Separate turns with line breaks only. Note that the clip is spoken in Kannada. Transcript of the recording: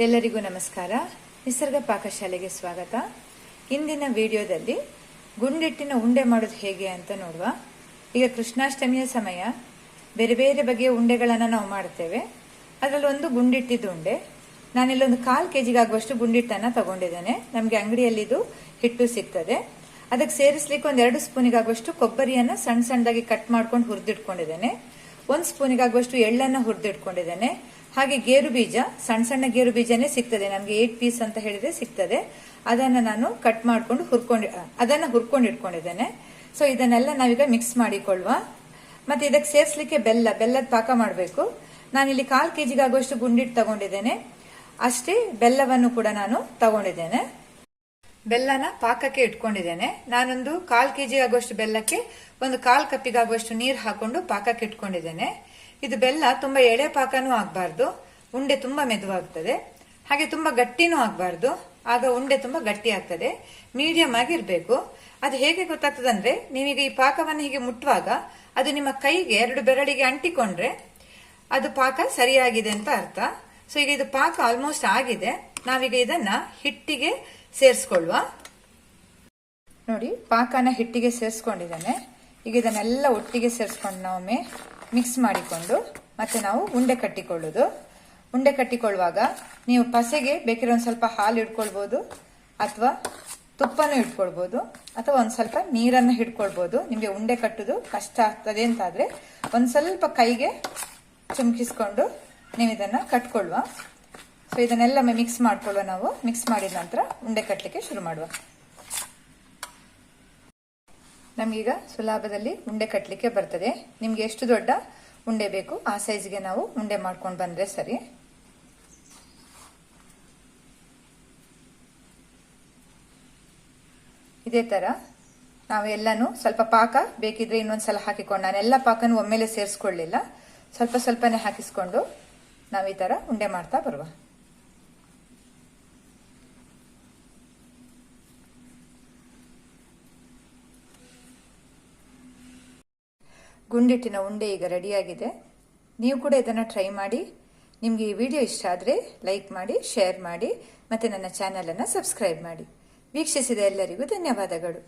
ಎಲ್ಲರಿಗೂ ನಮಸ್ಕಾರ. ನಿಸರ್ಗ ಪಾಕಶಾಲೆಗೆ ಸ್ವಾಗತ. ಇಂದಿನ ವಿಡಿಯೋದಲ್ಲಿ ಗುಂಡಿಟ್ಟಿನ ಉಂಡೆ ಮಾಡೋದು ಹೇಗೆ ಅಂತ ನೋಡುವ. ಈಗ ಕೃಷ್ಣಾಷ್ಟಮಿಯ ಸಮಯ. ಬೇರೆ ಬೇರೆ ಬಗೆಯ ಉಂಡೆಗಳನ್ನು ನಾವು ಮಾಡ್ತೇವೆ ಅದರಲ್ಲಿ ಒಂದು ಗುಂಡಿಟ್ಟಿದ್ದು ಉಂಡೆ. ನಾನಿಲ್ಲೊಂದು ಕಾಲು ಕೆ ಜಿಗಾಗುವಷ್ಟು ಗುಂಡಿಟ್ಟನ್ನು ತಗೊಂಡಿದ್ದೇನೆ. ನಮಗೆ ಅಂಗಡಿಯಲ್ಲಿ ಇದು ಹಿಟ್ಟು ಸಿಗ್ತದೆ. ಅದಕ್ಕೆ ಸೇರಿಸ್ಲಿಕ್ಕೆ ಒಂದು ಎರಡು ಸ್ಪೂನಿಗಾಗುವಷ್ಟು ಕೊಬ್ಬರಿಯನ್ನು ಸಣ್ಣ ಸಣ್ಣದಾಗಿ ಕಟ್ ಮಾಡ್ಕೊಂಡು ಹುರಿದಿಟ್ಕೊಂಡಿದ್ದೇನೆ. ಒಂದು ಸ್ಪೂನಿಗಾಗುವಷ್ಟು ಎಳ್ಳನ್ನು ಹುರಿದಿಟ್ಕೊಂಡಿದ್ದೇನೆ. ಹಾಗೆ ಗೇರು ಬೀಜ, ಸಣ್ಣ ಸಣ್ಣ ಗೇರು ಬೀಜನೇ ಸಿಗ್ತದೆ. ನಮಗೆ ಏಟ್ ಪೀಸ್ ಅಂತ ಹೇಳಿದ್ರೆ ಸಿಗ್ತದೆ. ಅದನ್ನ ನಾನು ಕಟ್ ಮಾಡ್ಕೊಂಡು ಹುರ್ಕೊಂಡು ಅದನ್ನ ಹುರ್ಕೊಂಡು ಇಟ್ಕೊಂಡಿದ್ದೇನೆ. ಸೊ ಇದನ್ನೆಲ್ಲ ನಾವೀಗ ಮಿಕ್ಸ್ ಮಾಡಿಕೊಳ್ಳುವ. ಮತ್ತೆ ಇದಕ್ಕೆ ಸೇರಿಸಲಿಕ್ಕೆ ಬೆಲ್ಲ, ಬೆಲ್ಲದ ಪಾಕ ಮಾಡಬೇಕು. ನಾನಿಲ್ಲಿ ಕಾಲ್ ಕೆಜಿಗಾಗುವಷ್ಟು ಗುಂಡಿಟ್ಟು ತಗೊಂಡಿದ್ದೇನೆ. ಅಷ್ಟೇ ಬೆಲ್ಲವನ್ನು ಕೂಡ ನಾನು ತಗೊಂಡಿದ್ದೇನೆ. ಬೆಲ್ಲನ ಪಾಕಕ್ಕೆ ಇಟ್ಕೊಂಡಿದ್ದೇನೆ. ನಾನೊಂದು ಕಾಲ್ ಕೆಜಿ ಆಗುವಷ್ಟು ಬೆಲ್ಲಕ್ಕೆ, ಒಂದು ಕಾಲು ಕಪ್ಪಿಗಾಗುವಷ್ಟು ನೀರು ಹಾಕೊಂಡು ಪಾಕಕ್ಕೆ ಇಟ್ಕೊಂಡಿದ್ದೇನೆ. ಇದು ಬೆಲ್ಲ ತುಂಬಾ ಎಳೆ ಪಾಕನೂ ಆಗಬಾರ್ದು, ಉಂಡೆ ತುಂಬಾ ಮೆದುವಾಗ್ತದೆ ಹಾಗೆ ತುಂಬಾ ಗಟ್ಟಿನೂ ಆಗಬಾರ್ದು, ಆಗ ಉಂಡೆ ತುಂಬಾ ಗಟ್ಟಿ ಆಗ್ತದೆ ಮೀಡಿಯಂ ಆಗಿರ್ಬೇಕು. ಅದು ಹೇಗೆ ಗೊತ್ತಾಗ್ತದೆ ಅಂದ್ರೆ ನೀವೀಗ ಈ ಪಾಕವನ್ನು ಹೀಗೆ ಮುಟ್ಟುವಾಗ ಅದು ನಿಮ್ಮ ಕೈಗೆ ಎರಡು ಬೆರಳಿಗೆ ಅಂಟಿಕೊಂಡ್ರೆ ಅದು ಪಾಕ ಸರಿಯಾಗಿದೆ ಅಂತ ಅರ್ಥ. ಸೊ ಈಗ ಇದು ಪಾಕ ಆಲ್ಮೋಸ್ಟ್ ಆಗಿದೆ. ನಾವೀಗ ಇದನ್ನ ಹಿಟ್ಟಿಗೆ ಸೇರಿಸ್ಕೊಳ್ಳುವ. ನೋಡಿ, ಪಾಕನ ಹಿಟ್ಟಿಗೆ ಸೇರಿಸ್ಕೊಂಡಿದ್ದಾನೆ. ಈಗ ಇದನ್ನೆಲ್ಲ ಒಟ್ಟಿಗೆ ಸೇರಿಸ್ಕೊಂಡು ನಾವೊಮ್ಮೆ ಮಿಕ್ಸ್ ಮಾಡಿಕೊಂಡು ಮತ್ತೆ ನಾವು ಉಂಡೆ ಕಟ್ಟಿಕೊಳ್ಳೋದು. ಉಂಡೆ ಕಟ್ಟಿಕೊಳ್ಳುವಾಗ ನೀವು ಪಸೆಗೆ ಬೇಕಿರೋ ಒಂದು ಸ್ವಲ್ಪ ಹಾಲು ಇಟ್ಕೊಳ್ಬೋದು ಅಥವಾ ತುಪ್ಪನೂ ಇಟ್ಕೊಳ್ಬೋದು ಅಥವಾ ಒಂದು ಸ್ವಲ್ಪ ನೀರನ್ನು ಹಿಡ್ಕೊಳ್ಬೋದು. ನಿಮಗೆ ಉಂಡೆ ಕಟ್ಟೋದು ಕಷ್ಟ ಆಗ್ತದೆ ಅಂತಾದರೆ ಒಂದು ಸ್ವಲ್ಪ ಕೈಗೆ ಚುಮ್ಕಿಸ್ಕೊಂಡು ನೀವು ಇದನ್ನು ಕಟ್ಕೊಳ್ಳುವ ಸೊ ಇದನ್ನೆಲ್ಲ ಮಿಕ್ಸ್ ಮಾಡ್ಕೊಳ್ಳುವ ನಾವು. ಮಿಕ್ಸ್ ಮಾಡಿದ ನಂತರ ಉಂಡೆ ಕಟ್ಟಲಿಕ್ಕೆ ಶುರು ಮಾಡುವ. ನಮಗೀಗ ಸುಲಭದಲ್ಲಿ ಉಂಡೆ ಕಟ್ಟಲಿಕ್ಕೆ ಬರ್ತದೆ. ನಿಮ್ಗೆ ಎಷ್ಟು ದೊಡ್ಡ ಉಂಡೆ ಬೇಕು, ಆ ಸೈಜ್ಗೆ ನಾವು ಉಂಡೆ ಮಾಡ್ಕೊಂಡು ಬಂದ್ರೆ ಸರಿ. ಇದೇ ತರ ನಾವು ಎಲ್ಲನೂ ಸ್ವಲ್ಪ ಪಾಕ ಬೇಕಿದ್ರೆ ಇನ್ನೊಂದ್ಸಲ ಹಾಕಿಕೊಂಡು ನಾನೆಲ್ಲ ಪಾಕನೂ ಒಮ್ಮೆಲೆ ಸೇರಿಸ್ಕೊಳ್ಳಿಲ್ಲ. ಸ್ವಲ್ಪ ಸ್ವಲ್ಪನೇ ಹಾಕಿಸ್ಕೊಂಡು ನಾವು ಈ ಥರ ಉಂಡೆ ಮಾಡ್ತಾ ಬರುವ. ಗುಂಡಿಟ್ಟಿನ ಉಂಡೆ ಈಗ ರೆಡಿಯಾಗಿದೆ. ನೀವು ಕೂಡ ಇದನ್ನು ಟ್ರೈ ಮಾಡಿ. ನಿಮಗೆ ಈ ವಿಡಿಯೋ ಇಷ್ಟ ಆದರೆ ಲೈಕ್ ಮಾಡಿ ಶೇರ್ ಮಾಡಿ, ಮತ್ತು ನನ್ನ ಚಾನಲನ್ನು ಸಬ್ಸ್ಕ್ರೈಬ್ ಮಾಡಿ. ವೀಕ್ಷಿಸಿದ ಎಲ್ಲರಿಗೂ ಧನ್ಯವಾದಗಳು.